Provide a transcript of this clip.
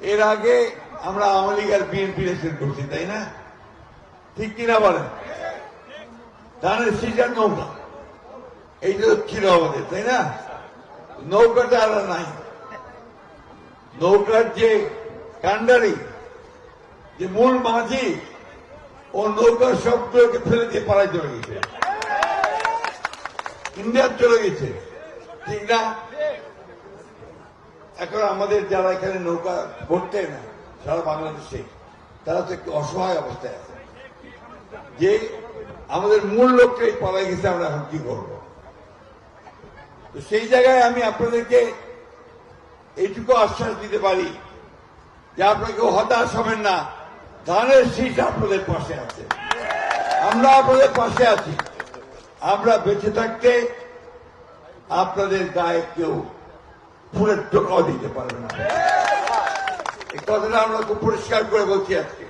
এর আগে আমরা আওয়ামী লীগ আর বিএনপি রেসেন্ট করছি, তাই না? ঠিক কিনা বলেন? ধানের সিজন নৌকা। এইটা ছিল আমাদের, তাই না? নৌকাটা আর নাই। নৌকার যে কান্ডারি যে মূল মাঝি, ও নৌকার সবগুলোকে ফেলে দিয়ে পাড়ায় চলে গেছে। ইন্ডিয়ার চলে গেছে। ঠিক না? এখন আমাদের যারা এখানে নৌকা ভরতে না, সারা বাংলাদেশে, তারা তো একটু অসহায় অবস্থায় আছে। যে আমাদের মূল লক্ষ্যেই পালাই গেছে, আমরা এখন কি করব? তো সেই জায়গায় আমি আপনাদেরকে এইটুকু আশ্বাস দিতে পারি যে আপনাকে হতাশ হবেন না। ধানের শীষ আপনাদের পাশে আছে। আমরা আপনাদের পাশে আছি। আমরা বেঁচে থাকতে আপনাদের গায়ে কেউ ফুলের টোকাও দিতে পারবে না। এই কথাটা আমরা খুব পরিষ্কার করে বলছি আজকে।